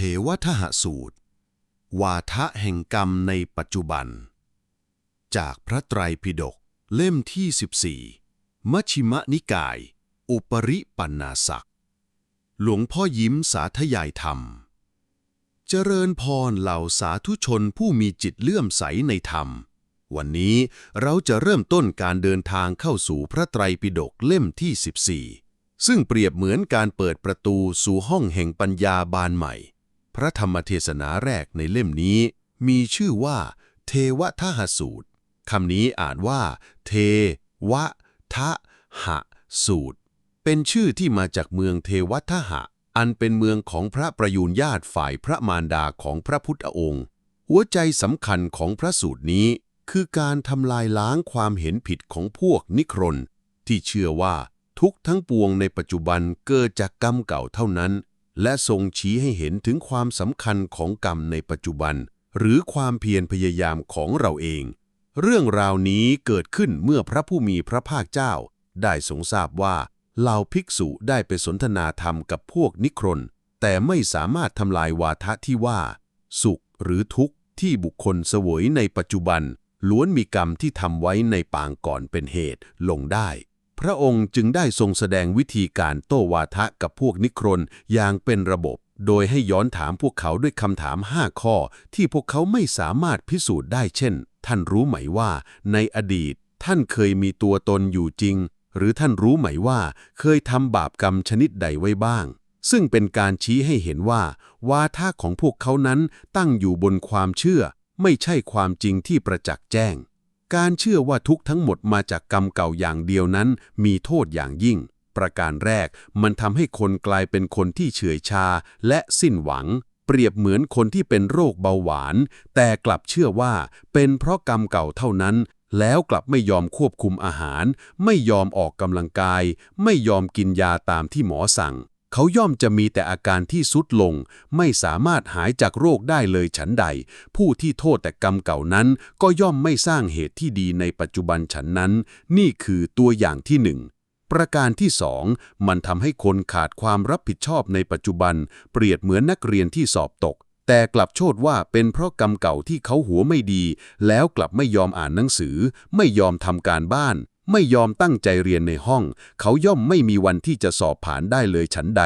ทวทหสูตร วาทะแห่งกรรมในปัจจุบัน จากพระไตรปิฎกเล่มที่ 14 มัชิมะนิกาย อุปริปันนาสัก หลวงพ่อยิ้มสาธยายธรรม เจริญพรเหล่าสาธุชนผู้มีจิตเลื่อมใสในธรรม วันนี้เราจะเริ่มต้นการเดินทางเข้าสู่พระไตรปิฎกเล่มที่ 14ซึ่งเปรียบเหมือนการเปิดประตูสู่ห้องแห่งปัญญาบานใหม่ พระธรรมเทศนาแรกในเล่มนี้ มีชื่อว่า เทวทหสูตรคำนี้อ่านว่า เทวทะหะสูตร เป็นชื่อที่มาจากเมืองเทวทหะ อันเป็นเมืองของพระประยูรญาติฝ่ายพระมารดาของพระพุทธองค์ หัวใจสำคัญของพระสูตรนี้ คือการทำลายล้างความเห็นผิดของพวกนิครนที่เชื่อว่าทุกทั้งปวงในปัจจุบันเกิดจากกรรมเก่าเท่านั้น และทรงชี้ให้เห็นถึงความสำคัญของกรรมในปัจจุบัน หรือความเพียรพยายามของเราเอง เรื่องราวนี้เกิดขึ้นเมื่อพระผู้มีพระภาคเจ้า ได้ทรงทราบว่าเหล่าภิกษุได้ไปสนทนาธรรมกับพวกนิครน แต่ไม่สามารถทำลายวาทะที่ว่า สุขหรือทุกข์ที่บุคคลเสวยในปัจจุบัน ล้วนมีกรรมที่ทำไว้ในปางก่อนเป็นเหตุลงได้ พระองค์จึงได้ทรงแสดงวิธีการโต้วาทะกับพวกนิครนอย่างเป็นระบบ โดยให้ย้อนถามพวกเขาด้วยคำถาม5ข้อ ที่พวกเขาไม่สามารถพิสูจน์ได้เช่น ท่านรู้ไหมว่า ในอดีต ท่านเคยมีตัวตนอยู่จริง หรือท่านรู้ไหมว่า เคยทำบาปกรรมชนิดใดไว้บ้าง ซึ่งเป็นการชี้ให้เห็นว่า วาทะของพวกเขานั้นตั้งอยู่บนความเชื่อ ไม่ใช่ความจริงที่ประจักษ์แจ้ง การเชื่อว่าทุกทั้งหมดมาจากกรรมเก่าอย่างเดียวนั้น มีโทษอย่างยิ่ง ประการแรก มันทำให้คนกลายเป็นคนที่เฉื่อยชาและสิ้นหวัง เปรียบเหมือนคนที่เป็นโรคเบาหวาน แต่กลับเชื่อว่าเป็นเพราะกรรมเก่าเท่านั้น แล้วกลับไม่ยอมควบคุมอาหาร ไม่ยอมออกกำลังกาย ไม่ยอมกินยาตามที่หมอสั่ง เขาย่อมจะมีแต่อาการที่สุดลง ไม่สามารถหายจากโรคได้เลยฉันใด ผู้ที่โทษแต่กรรมเก่านั้น ก็ย่อมไม่สร้างเหตุที่ดีในปัจจุบันฉันนั้น นี่คือตัวอย่างที่หนึ่งประการที่สองมันทำให้คนขาดความรับผิดชอบในปัจจุบัน เปรียบเหมือนนักเรียนที่สอบตก แต่กลับโทษว่าเป็นเพราะกรรมเก่าที่เขาหัวไม่ดี แล้วกลับไม่ยอมอ่านหนังสือ ไม่ยอมทำการบ้าน ไม่ยอมตั้งใจเรียนในห้อง เขาย่อมไม่มีวันที่จะสอบผ่านได้เลยฉันใด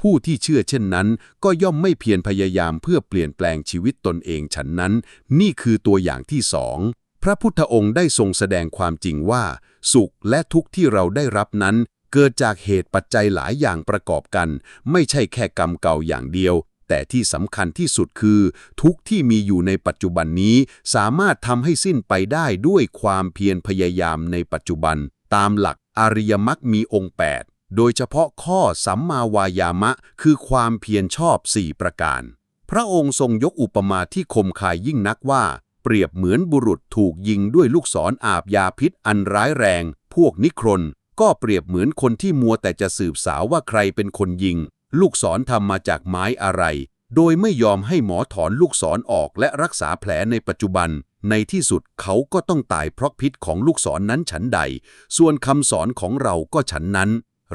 ผู้ที่เชื่อเช่นนั้น ก็ย่อมไม่เพียรพยายามเพื่อเปลี่ยนแปลงชีวิตตนเองฉันนั้น นี่คือตัวอย่างที่สองพระพุทธองค์ได้ทรงแสดงความจริงว่า สุขและทุกข์ที่เราได้รับนั้น เกิดจากเหตุปัจจัยหลายอย่างประกอบกัน ไม่ใช่แค่กรรมเก่าอย่างเดียว แต่ที่สำคัญที่สุดคือ ทุกที่มีอยู่ในปัจจุบันนี้สามารถทำให้สิ้นไปได้ด้วยความเพียรพยายามในปัจจุบัน ตามหลักอริยมรรคมีองค์ 8 โดยเฉพาะข้อสัมมาวายามะ คือความเพียรชอบ 4 ประการ พระองค์ทรงยกอุปมาที่คมคายยิ่งนักว่า เปรียบเหมือนบุรุษถูกยิงด้วยลูกศรออาบยาพิษอันร้ายแรง พวกนิครนก็เปรียบเหมือนคนที่มัวแต่จะสืบสาวว่าใครเป็นคนยิง ลูกศรทำมาจากไม้อะไร โดยไม่ยอมให้หมอถอนลูกศรออกและรักษาแผลในปัจจุบัน ในที่สุดเขาก็ต้องตายเพราะพิษของลูกศรนนั้นฉันใด ส่วนคำสอนของเราก็ฉันนั้น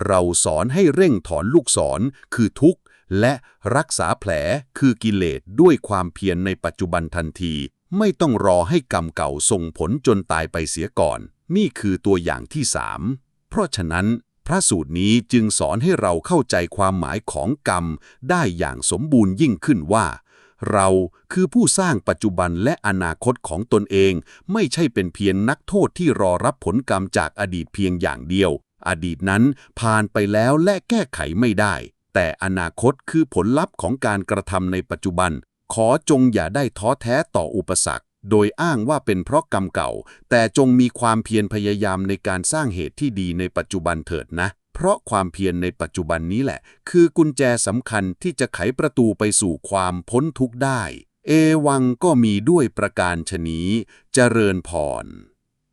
เราสอนให้เร่งถอนลูกศรคือทุกข์ และรักษาแผลคือกิเลสด้วยความเพียรในปัจจุบันทันที ไม่ต้องรอให้กรรมเก่าส่งผลจนตายไปเสียก่อน นี่คือตัวอย่างที่สามเพราะฉะนั้น พระสูตรนี้จึงสอนให้เราเข้าใจความหมายของกรรมได้อย่างสมบูรณ์ยิ่งขึ้นว่า เราคือผู้สร้างปัจจุบันและอนาคตของตนเอง ไม่ใช่เป็นเพียงนักโทษที่รอรับผลกรรมจากอดีตเพียงอย่างเดียว อดีตนั้นผ่านไปแล้วและแก้ไขไม่ได้ แต่อนาคตคือผลลัพธ์ของการกระทำในปัจจุบัน ขอจงอย่าได้ท้อแท้ต่ออุปสรรค โดยอ้างว่าเป็นเพราะกรรมเก่า แต่จงมีความเพียรพยายามในการสร้างเหตุที่ดีในปัจจุบันเถิดนะ เพราะความเพียรในปัจจุบันนี้แหละ คือกุญแจสำคัญที่จะไขประตูไปสู่ความพ้นทุกข์ได้ เอวังก็มีด้วยประการชนี้ เจริญพร